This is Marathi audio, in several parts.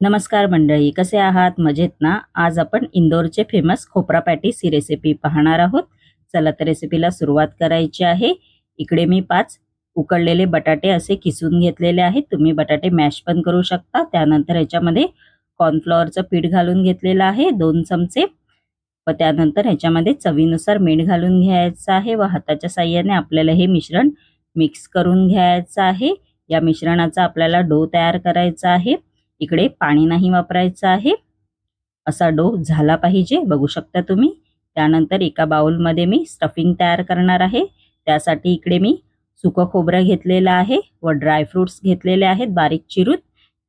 नमस्कार मंडळी कसे आहात? मजेत ना? आज आपण इंदोरचे फेमस खोपरा पॅटीस ही रेसिपी पाहणार आहोत. चला तर रेसिपीला सुरुवात करायची आहे. इकडे मी पाच उकडलेले बटाटे असे किसून घेतलेले आहेत. तुम्ही बटाटे मॅश पण करू शकता. त्यानंतर ह्याच्यामध्ये कॉर्नफ्लॉवरचं पीठ घालून घेतलेलं आहे दोन चमचे. व त्यानंतर ह्याच्यामध्ये चवीनुसार मीठ घालून घ्यायचं आहे व हाताच्या साह्याने आपल्याला हे मिश्रण मिक्स करून घ्यायचं आहे. या मिश्रणाचा आपल्याला डो तयार करायचा आहे. इकडे पाणी नाही वापरायचं आहे. असा डो झाला पाहिजे बघू शकता तुम्ही. त्यानंतर एका बाउलमध्ये मी स्टफिंग तयार करणार आहे. त्यासाठी इकडे मी सुकं खोबरं घेतलेलं आहे व ड्रायफ्रुट्स घेतलेले आहेत बारीक चिरून.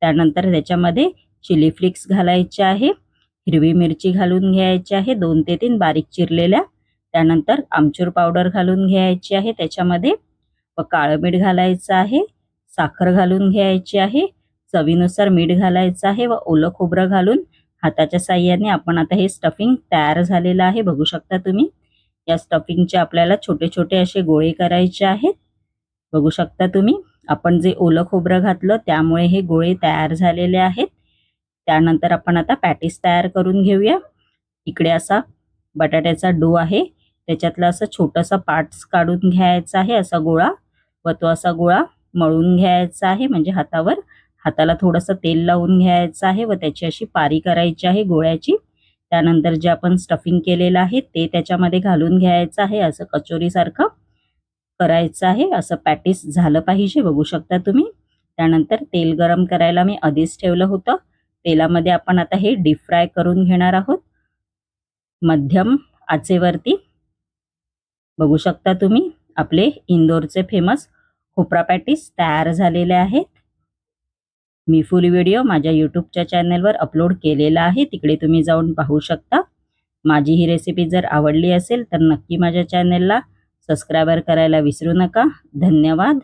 त्यानंतर त्याच्यामध्ये चिली फ्लिक्स घालायचे आहे. हिरवी मिरची घालून घ्यायची आहे दोन ते तीन बारीक चिरलेल्या. त्यानंतर आमचूर पावडर घालून घ्यायची आहे त्याच्यामध्ये. व काळं मीठ घालायचं आहे. साखर घालून घ्यायची आहे. चवीनुसार मीठ घालायचं आहे व ओलं खोबरं घालून हाताच्या साह्याने आपण आता हे स्टफिंग तयार झालेलं आहे. बघू शकता तुम्ही. या स्टफिंगचे आपल्याला छोटे छोटे असे गोळे करायचे आहेत. बघू शकता तुम्ही. आपण जे ओलं खोबरं घातलं त्यामुळे हे गोळे तयार झालेले आहेत. त्यानंतर आपण आता पॅटीस तयार करून घेऊया. इकडे असा बटाट्याचा डो आहे. त्याच्यातला असं छोटासा पार्ट्स काढून घ्यायचा आहे असा गोळा व तो असा गोळा मळून घ्यायचा आहे म्हणजे हातावर. हाताला थोडंसं तेल लावून घ्यायचं आहे व त्याची अशी पारी करायची आहे गोळ्याची. त्यानंतर जे आपण स्टफिंग केलेलं आहे ते त्याच्यामध्ये घालून घ्यायचं आहे असं कचोरीसारखं करायचं आहे. असं पॅटीस झालं पाहिजे बघू शकता तुम्ही. त्यानंतर तेल गरम करायला मी आधीच ठेवलं होतं. तेलामध्ये आपण आता हे डीप फ्राय करून घेणार आहोत. मध्यम आचेवरती. बघू शकता तुम्ही आपले इंदोरचे फेमस खोपरा पॅटीस तयार झालेले आहेत. मी फुल व्हिडिओ माझ्या यूट्यूबच्या चॅनलवर अपलोड केलेला आहे. तिकडे तुम्ही जाऊन पाहू शकता. माझी ही रेसिपी जर आवडली असेल तर नक्की माझ्या चॅनलला सबस्क्रायबर करायला विसरू नका. धन्यवाद.